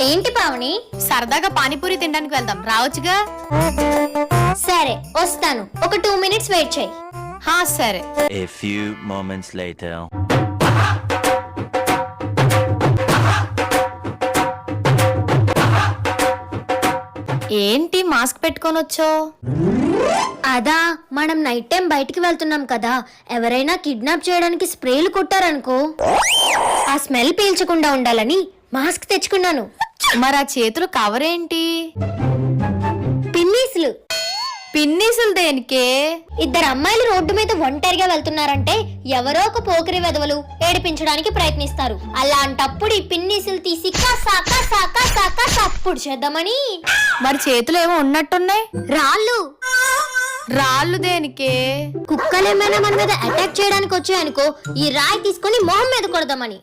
ఏంటి పావని? సరదాగా పానీపూరి తినడానికి వెళ్దాం. రావచ్చుగా? సరే వస్తాను. ఒక టూ మినిట్స్ వెయిట్ చేయి. హా సరే. A few moments later. ఏంటి మాస్క్ పెట్టుకొని వచ్చో అదా మనం నైట్ టైం బయటికి వెళ్తున్నాం కదా. ఎవరైనా కిడ్నాప్ చేయడానికి స్ప్రేలు కొట్టారనుకో. స్మెల్ పీల్చకుండా ఉండాలని మాస్క్ తెచ్చుకున్నాను. మరి ఆ చేతులు కవర్ ఏంటి పిన్నీసులు. పిన్నీసులు దేనికే? ఇద్దరు అమ్మాయిలు రోడ్డు మీద ఒంటరిగా వెళ్తున్నారంటే ఎవరో ఒక పోకిరి వెధవలు ఏడిపించడానికి ప్రయత్నిస్తారు. అలాంటప్పుడు ఈ పిన్నీసులు తీసి కాసా కాసా కాసా కాసా అప్పుడు చేద్దామని. మరి చేతులు ఏమో ఉన్నట్టున్నాయి? రాళ్ళు. రాళ్ళు దేనికే? కుక్కలు ఏమైనా మన మీద అటాక్ చేయడానికి వచ్చాయనుకో ఈ రాయి తీసుకొని మొహం మీద కొడదామని.